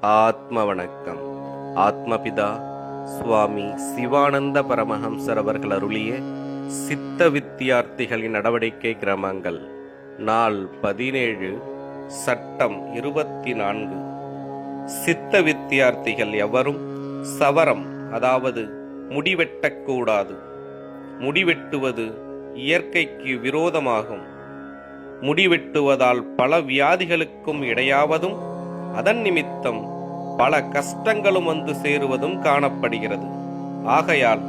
ஆத்ம வணக்கம் ஆத்மபிதா சுவாமி சிவானந்த பரமஹம்சர் அவர்கள் அருளிய சித்த வித்தியார்த்திகளின் நடவடிக்கை கிரமங்கள். நாள் பதினேழு சட்டம் இருபத்தி நான்கு சித்த வித்தியார்த்திகள் எவரும் சவரம் அதாவது முடிவெட்டக்கூடாது. முடிவெட்டுவது இயற்கைக்கு விரோதமாகும். முடிவெட்டுவதால் பல வியாதிகளுக்கும் இடையாவதும் அதன் நிமித்தம் பல கஷ்டங்களும் வந்து சேருவதும் காணப்படுகிறது. ஆகையால்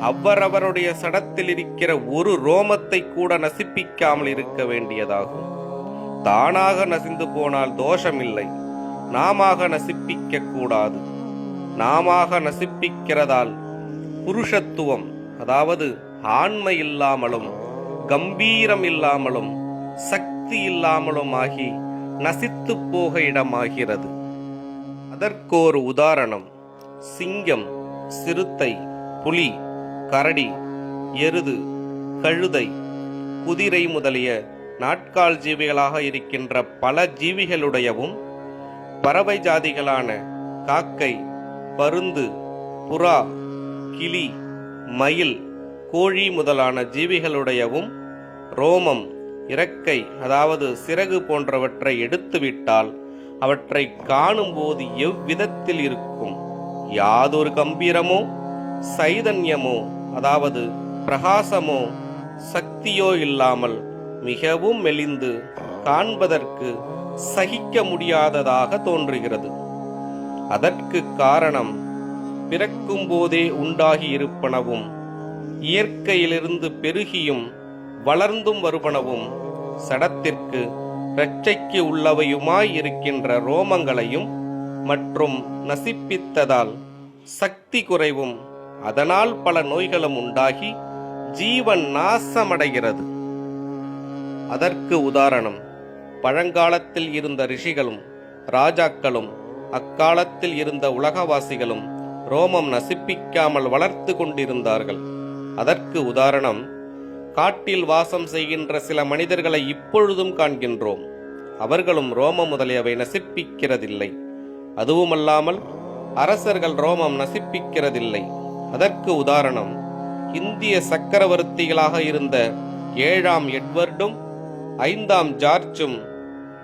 அவரவருடைய சடத்தில் இருக்கிற ஒரு ரோமத்தை கூட நசிப்பிக்காமல் இருக்க வேண்டியதாகும். தானாக நசிந்து போனால் தோஷமில்லை. நாமாக நசிப்பிக்க கூடாது. நாமாக நசிப்பிக்கிறதால் புருஷத்துவம் அதாவது ஆண்மை இல்லாமலும் கம்பீரம் இல்லாமலும் சக்தி இல்லாமலும் ஆகி நசித்து போக இடமாகிறது. அதற்கோர் உதாரணம் சிங்கம் சிறுத்தை புலி கரடி எருது கழுதை குதிரை முதலிய நாட்கால் ஜீவிகளாக இருக்கின்ற பல ஜீவிகளுடையவும் பறவை ஜாதிகளான காக்கை பருந்து புறா கிளி மயில் கோழி முதலான ஜீவிகளுடையவும் ரோமம் இறக்கை அதாவது சிறகு போன்றவற்றை எடுத்துவிட்டால் அவற்றை காணும்போது எவ்விதத்தில் இருக்கும்? யாதொரு கம்பீரமோ சைதன்யமோ அதாவது பிரகாசமோ சக்தியோ இல்லாமல் மிகவும் மெலிந்து காண்பதற்கு சகிக்க முடியாததாக தோன்றுகிறது. அதற்கு காரணம் பிறக்கும் போதே உண்டாகி இருப்பனவும் இயற்கையிலிருந்து பெருகியும் வளர்ந்தும் வருவனவும் சடத்திற்கு இரட்சைக்கு உள்ளவையுமாய் இருக்கின்ற ரோமங்களையும் மற்றும் நசிப்பித்ததால் சக்தி குறைவும் அதனால் பல நோய்களும் உண்டாகி ஜீவன் நாசமடைகிறது. அதற்கு உதாரணம் பழங்காலத்தில் இருந்த ரிஷிகளும் ராஜாக்களும் அக்காலத்தில் இருந்த உலகவாசிகளும் ரோமம் நசிப்பிக்காமல் வளர்த்து கொண்டிருந்தார்கள். அதற்கு உதாரணம் காட்டில் வாசம் செய்கின்ற சில மனிதர்களை இப்பொழுதும் காண்கின்றோம். அவர்களும் ரோமம் முதலியவை நசிப்பிக்கிறதில்லை. அதுவுமல்லாமல் அரசர்கள் ரோமம் நசிப்பிக்கிறதில்லை. அதற்கு உதாரணம் இந்திய சக்கரவர்த்திகளாக இருந்த ஏழாம் எட்வர்டும் ஐந்தாம் ஜார்ஜும்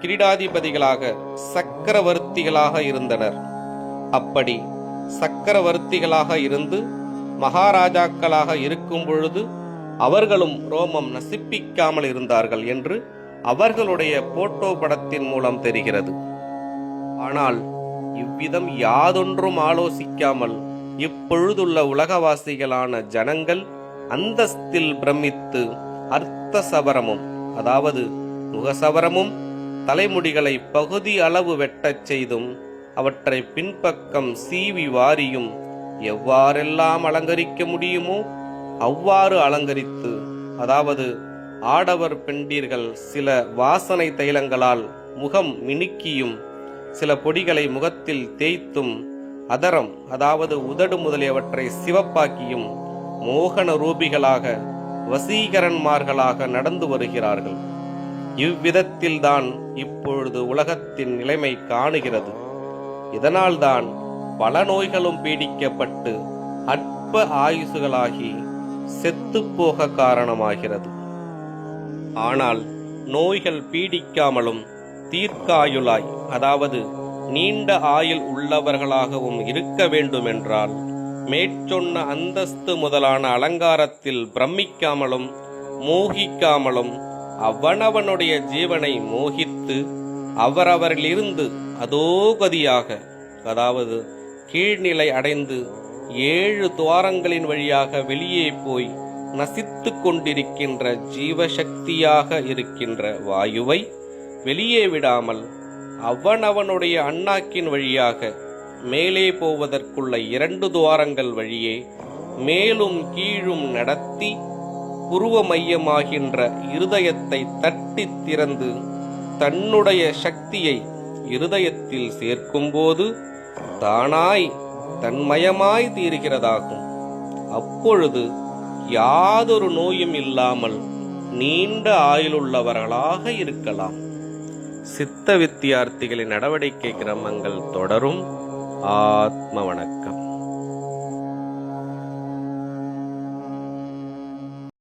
கிரீடாதிபதிகளாக சக்கரவர்த்திகளாக இருந்தனர். அப்படி சக்கரவர்த்திகளாக இருந்து மகாராஜாக்களாக இருக்கும் பொழுது அவர்களும் ரோமம் நசிப்பிக்காமல் இருந்தார்கள் என்று அவர்களுடைய போட்டோ படத்தின் மூலம் தெரிகிறது. ஆனால் இவ்விதம் யாதொன்றும் ஆலோசிக்காமல் இப்பொழுதுள்ள உலகவாசிகளான ஜனங்கள் அந்தஸ்தில் பிரமித்து அர்த்த சவரமும் அதாவது முகசவரமும் தலைமுடிகளை பகுதி அளவு வெட்டச் செய்தும் அவற்றை பின்பக்கம் சீவி வாரியும் எவ்வாறெல்லாம் அலங்கரிக்க முடியுமோ அவ்வாறு அலங்கரித்து அதாவது ஆடவர் பெண்டீர்கள் சில வாசனை தைலங்களால் முகம் மினுக்கியும் சில பொடிகளை முகத்தில் தேய்த்தும் அதரம் அதாவது உதடு முதலியவற்றை சிவப்பாக்கியும் மோகன ரூபிகளாக வசீகரன்மார்களாக நடந்து வருகிறார்கள். இவ்விதத்தில்தான் இப்பொழுது உலகத்தின் நிலைமை காணுகிறது. இதனால்தான் பல நோய்களும் பீடிக்கப்பட்டு அற்ப ஆயுசுகளாகி செத்துப்போக காரணமாகிறது. ஆனால் நோய்கள் பீடிக்காமலும் தீர்க்காயுளாய் அதாவது நீண்ட ஆயுள் உள்ளவர்களாகவும் இருக்க வேண்டுமென்றால் மேற்சொன்ன அந்தஸ்து முதலான அலங்காரத்தில் பிரமிக்காமலும் மோகிக்காமலும் அவனவனுடைய ஜீவனை மோகித்து அவரவரிலிருந்து அதோகதியாக அதாவது கீழ்நிலை அடைந்து ஏழு துவாரங்களின் வழியாக வெளியே போய் நசித்து கொண்டிருக்கின்ற ஜீவசக்தியாக இருக்கின்ற வாயுவை வெளியே விடாமல் அவனவனுடைய அண்ணாக்கின் வழியாக மேலே போவதற்குள்ள இரண்டு துவாரங்கள் வழியே மேலும் கீழும் நடத்தி புருவ மையமாகின்ற இருதயத்தை தட்டி திறந்து தன்னுடைய சக்தியை இருதயத்தில் சேர்க்கும்போது தானாய் தன்மயமாய் தீர்கிறதாகும். அப்பொழுது யாதொரு நோயும் இல்லாமல் நீண்ட ஆயுளுள்ளவர்களாக இருக்கலாம். சித்த வித்தியார்த்திகளின் நடவடிக்கை கிரமங்கள் தொடரும். ஆத்ம வணக்கம்.